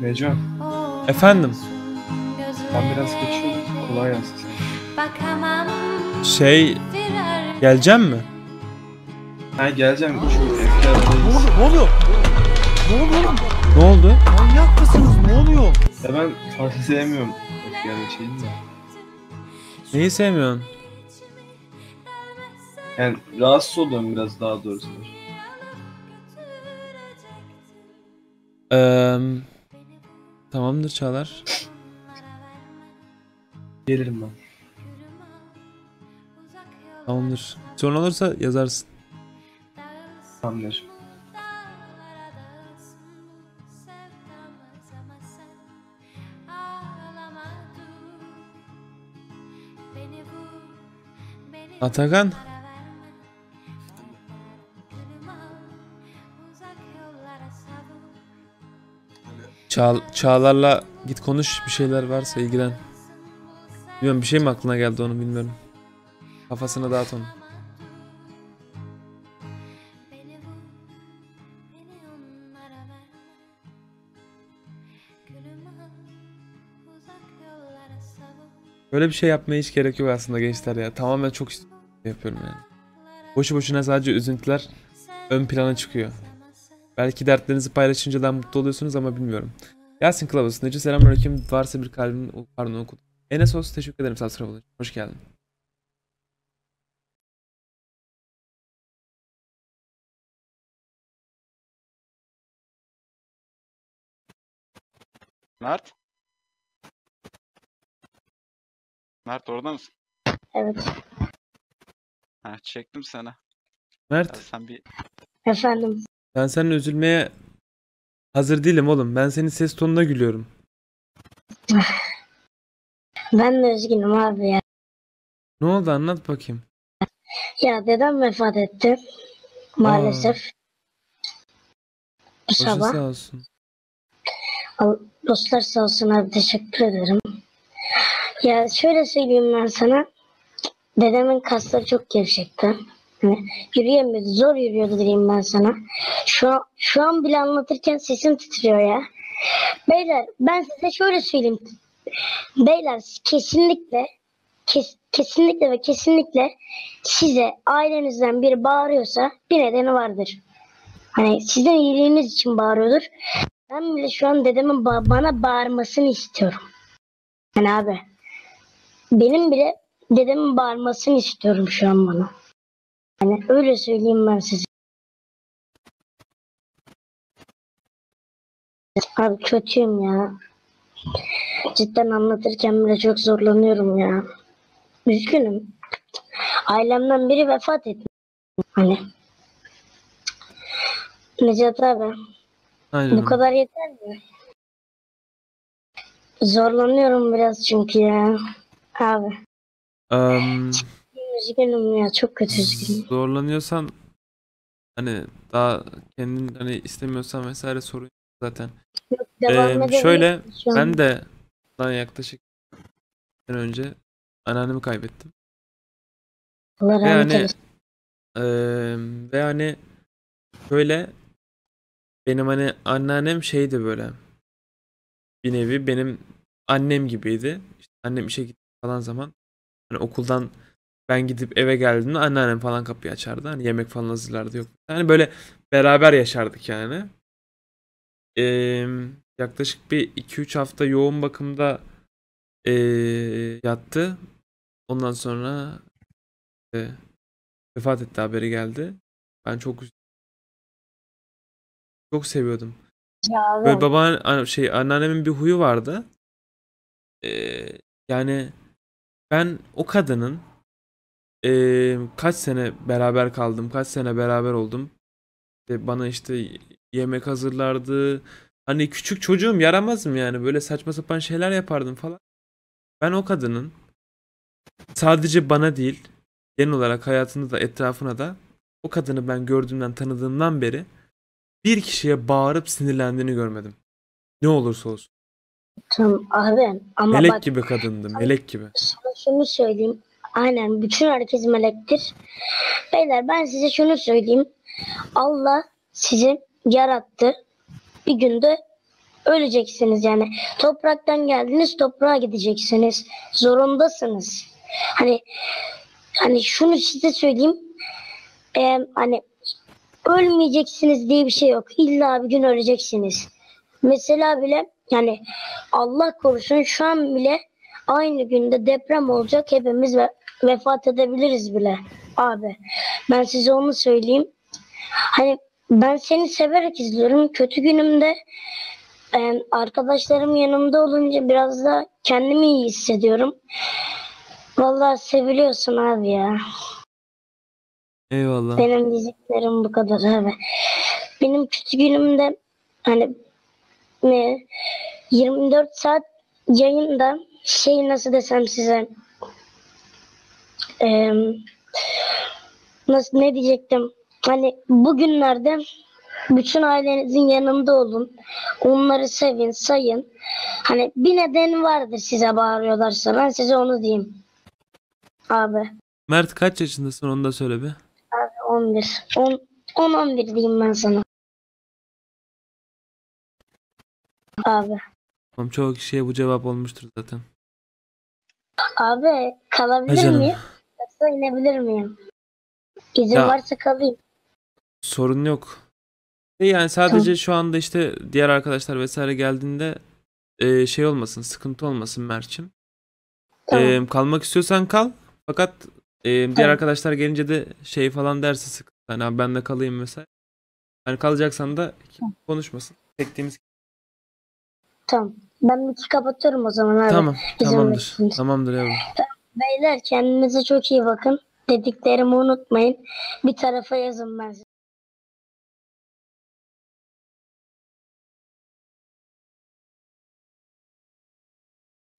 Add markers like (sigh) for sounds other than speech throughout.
Neco, Efendim. ben biraz geçiyorum. Kolay gelsin. Şey geleceğim mi? Ha geleceğim. Şu Ne oluyor? Ne oluyor? Ne oluyor oğlum? Ne oldu? Manyak mısınız? Ne oluyor? Ya ben fazla sevmiyorum efkarda şeyini de. Neyi sevmiyorsun? Yani rahatsız oluyorum biraz daha doğrusu. Eee tamamdır Çağlar. Gelirim ben. Tamamdır. Sorun olursa yazarsın. Tamamdır. Atakan. Çağ Çağlar'la git konuş bir şeyler varsa ilgilen. Bilmiyorum bir şey mi aklına geldi onu bilmiyorum. Kafasına dağıt onu. Böyle bir şey yapmaya hiç gerek yok aslında gençler ya. Tamamen çok ist- yapıyorum yani. Boşu boşuna sadece üzüntüler ön plana çıkıyor. Belki dertlerinizi paylaşınca daha mutlu oluyorsunuz ama bilmiyorum. Yasin Kılavuz, Nece selamünaleyküm. Varsa bir kalbin, o- pardon okudum. Enes olsun teşekkür ederim Sasra Bulucu. Hoş geldin. Mert? Mert orada mısın? Evet. Ha çektim seni. Ya Mert, sen bir Efendim. Ben seninle üzülmeye hazır değilim oğlum. Ben senin ses tonuna gülüyorum. (sighs) Ben de üzgünüm abi ya. Ne oldu anlat bakayım. Ya dedem vefat etti. Maalesef. Bu Başın sabah. sağ olsun. Al- Dostlar sağ olsun abi teşekkür ederim. Ya şöyle söyleyeyim ben sana. Dedemin kasları çok gevşekti. Hani yürüyemiyordu. Zor yürüyordu diyeyim ben sana. Şu an, şu an bile anlatırken sesim titriyor ya. Beyler ben size şöyle söyleyeyim. Beyler kesinlikle kes- kesinlikle ve kesinlikle size ailenizden biri bağırıyorsa bir nedeni vardır. Hani sizin iyiliğiniz için bağırıyordur. Ben bile şu an dedemin ba- bana bağırmasını istiyorum. Yani abi. Benim bile dedemin bağırmasını istiyorum şu an bana. Yani öyle söyleyeyim ben size. Abi kötüyüm ya. Cidden anlatırken bile çok zorlanıyorum ya. Üzgünüm. Ailemden biri vefat etti. Hani. Necat abi. Aynen. Bu kadar yeter mi? Zorlanıyorum biraz çünkü ya. Abi. Am, Üzgünüm ya. Çok kötü üzgünüm. zorlanıyorsan hani daha kendin hani istemiyorsan vesaire sorun yok zaten. Devam Ee, şöyle ben de bundan yaklaşık bir önce anneannemi kaybettim. Allah Ve rahmet hani eee, ve hani şöyle benim hani anneannem şeydi böyle bir nevi benim annem gibiydi. İşte annem işe gitti falan zaman hani okuldan ben gidip eve geldiğimde anneannem falan kapıyı açardı. Hani yemek falan hazırlardı yok. Yani böyle beraber yaşardık yani. Eee, yaklaşık bir 2-3 hafta yoğun bakımda eee, yattı. Ondan sonra e, vefat etti haberi geldi. Ben çok çok seviyordum. Ya. Böyle baba an- şey anneannemin bir huyu vardı. Ee, yani ben o kadının ee, kaç sene beraber kaldım, kaç sene beraber oldum. İşte bana işte yemek hazırlardı. Hani küçük çocuğum yaramazım yani böyle saçma sapan şeyler yapardım falan. Ben o kadının sadece bana değil genel olarak hayatında da etrafına da o kadını ben gördüğümden tanıdığımdan beri bir kişiye bağırıp sinirlendiğini görmedim. Ne olursa olsun. Tamam abi. Ama melek bak gibi kadındı, melek gibi. sana şunu söyleyeyim. Aynen. Bütün herkes melektir. Beyler ben size şunu söyleyeyim. Allah sizi yarattı. Bir günde öleceksiniz yani. Topraktan geldiniz toprağa gideceksiniz. Zorundasınız. Hani hani şunu size söyleyeyim. Ee, hani ölmeyeceksiniz diye bir şey yok. İlla bir gün öleceksiniz. Mesela bile yani Allah korusun şu an bile aynı günde deprem olacak. Hepimiz ve- vefat edebiliriz bile. Abi ben size onu söyleyeyim. Hani ben seni severek izliyorum. Kötü günümde e, arkadaşlarım yanımda olunca biraz da kendimi iyi hissediyorum. Vallahi seviliyorsun abi ya. Eyvallah. Benim diyeceklerim bu kadar abi. Benim kötü günümde hani ne 24 saat yayında şey nasıl desem size eee, nasıl ne diyecektim hani bugünlerde bütün ailenizin yanında olun. Onları sevin, sayın. Hani bir nedeni vardır size bağırıyorlarsa. Ben size onu diyeyim. Abi. Mert kaç yaşındasın onu da söyle bir. 11. 10 10 11 diyeyim ben sana. Abi. Tamam çoğu kişiye bu cevap olmuştur zaten. Abi kalabilir canım. miyim? Yoksa inebilir miyim? İzin Ya- varsa kalayım. Sorun yok. E Yani sadece şu anda işte diğer arkadaşlar vesaire geldiğinde e, şey olmasın, sıkıntı olmasın Mert'cim. Tamam. E, kalmak istiyorsan kal. Fakat e, diğer Tamam. arkadaşlar gelince de şey falan derse sıkıntı. Hani abi ben de kalayım mesela. Hani kalacaksan da kim konuşmasın. Çektiğimiz Tamam. Ben miki kapatıyorum o zaman abi. Tamam, izin tamamdır. verirsiniz. Tamamdır yavrum. Beyler kendinize çok iyi bakın. Dediklerimi unutmayın. Bir tarafa yazın ben size.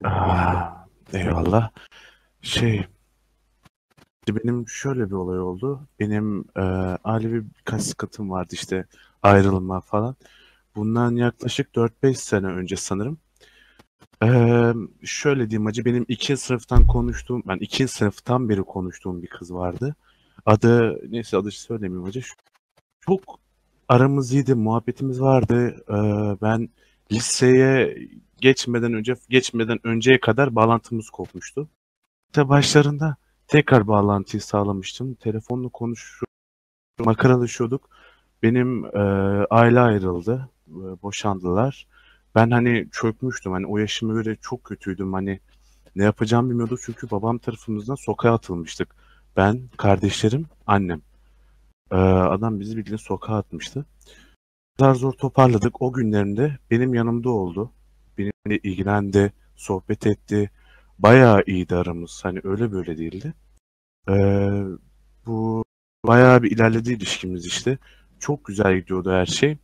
Aa, eyvallah. Şey, benim şöyle bir olay oldu. Benim e, ailevi birkaç sıkıntım vardı işte ayrılma falan. Bundan yaklaşık 4-5 sene önce sanırım. Eee, şöyle diyeyim acı benim ikinci sınıftan konuştuğum, ben ikinci sınıftan beri konuştuğum bir kız vardı. Adı, neyse adı söylemeyeyim acı. Çok aramız iyiydi, muhabbetimiz vardı. Eee, ben liseye geçmeden önce geçmeden önceye kadar bağlantımız kopmuştu. İşte başlarında tekrar bağlantıyı sağlamıştım. Telefonla konuşuyorduk, makaralaşıyorduk. Benim e, aile ayrıldı, e, boşandılar. Ben hani çökmüştüm. Hani o yaşıma göre çok kötüydüm. Hani ne yapacağımı bilmiyordum çünkü babam tarafımızdan sokağa atılmıştık. Ben, kardeşlerim, annem. E, adam bizi bildiğin sokağa atmıştı. Zar zor toparladık. O günlerinde benim yanımda oldu benimle ilgilendi, sohbet etti. Bayağı iyiydi aramız. Hani öyle böyle değildi. Ee, bu bayağı bir ilerledi ilişkimiz işte. Çok güzel gidiyordu her şey.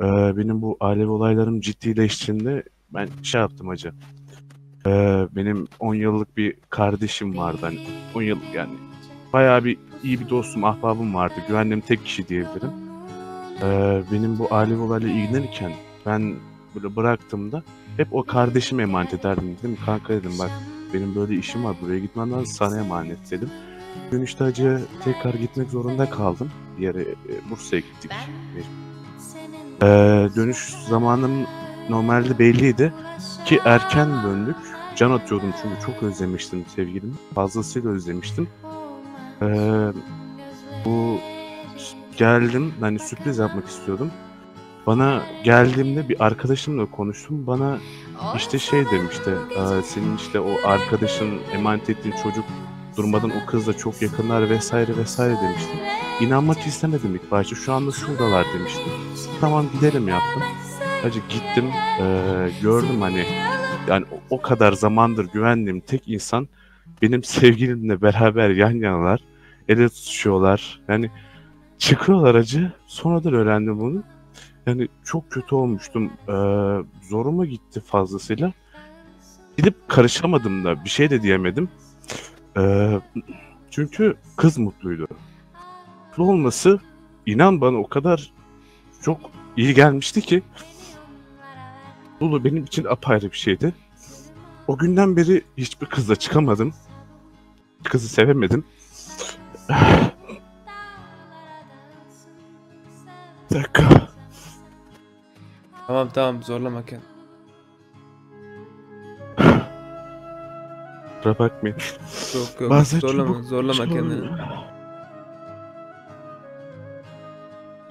Ee, benim bu ailevi olaylarım ciddileştiğinde ben şey yaptım hacı. Ee, benim 10 yıllık bir kardeşim vardı. Hani 10 yıl yani bayağı bir iyi bir dostum, ahbabım vardı. Güvendiğim tek kişi diyebilirim. Ee, benim bu ailevi olayla ilgilenirken ben böyle bıraktığımda hep o kardeşime emanet ederdim. Dedim kanka dedim bak benim böyle işim var buraya gitmem lazım sana emanet dedim. Dönüşte acı tekrar gitmek zorunda kaldım. Bir yere e, Bursa'ya gittik. Ee, dönüş zamanım normalde belliydi ki erken döndük. Can atıyordum çünkü çok özlemiştim sevgilimi. Fazlasıyla özlemiştim. Ee, bu geldim hani sürpriz yapmak istiyordum. Bana geldiğimde bir arkadaşımla konuştum. Bana işte şey demişti. "Aa, Senin işte o arkadaşın emanet ettiğin çocuk durmadan o kızla çok yakınlar vesaire vesaire demişti. İnanmak istemedim ilk başta. Şu anda şuradalar demişti. Tamam gidelim yaptım. Hacı gittim. eee, gördüm hani yani o, o kadar zamandır güvendiğim tek insan benim sevgilimle beraber yan yanalar. El ele tutuşuyorlar. Yani çıkıyorlar acı. Sonradan öğrendim bunu. Yani çok kötü olmuştum. Ee, zoruma gitti fazlasıyla. Gidip karışamadım da bir şey de diyemedim. Ee, çünkü kız mutluydu. Mutlu olması inan bana o kadar çok iyi gelmişti ki Lulu benim için apayrı bir şeydi. O günden beri hiçbir kızla çıkamadım. Kızı sevemedim. Bir dakika. Tamam tamam zorlama kendini. Kusura bakmayın. Yok yok Bazen zorlama çabuk- zorlama çabuk- kendini.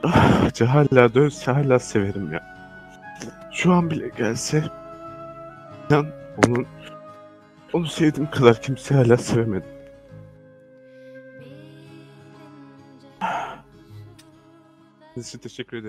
Ah, hala dönse hala severim ya. Şu an bile gelse inan onun onu sevdiğim kadar kimse hala sevemedim. Size teşekkür ederim.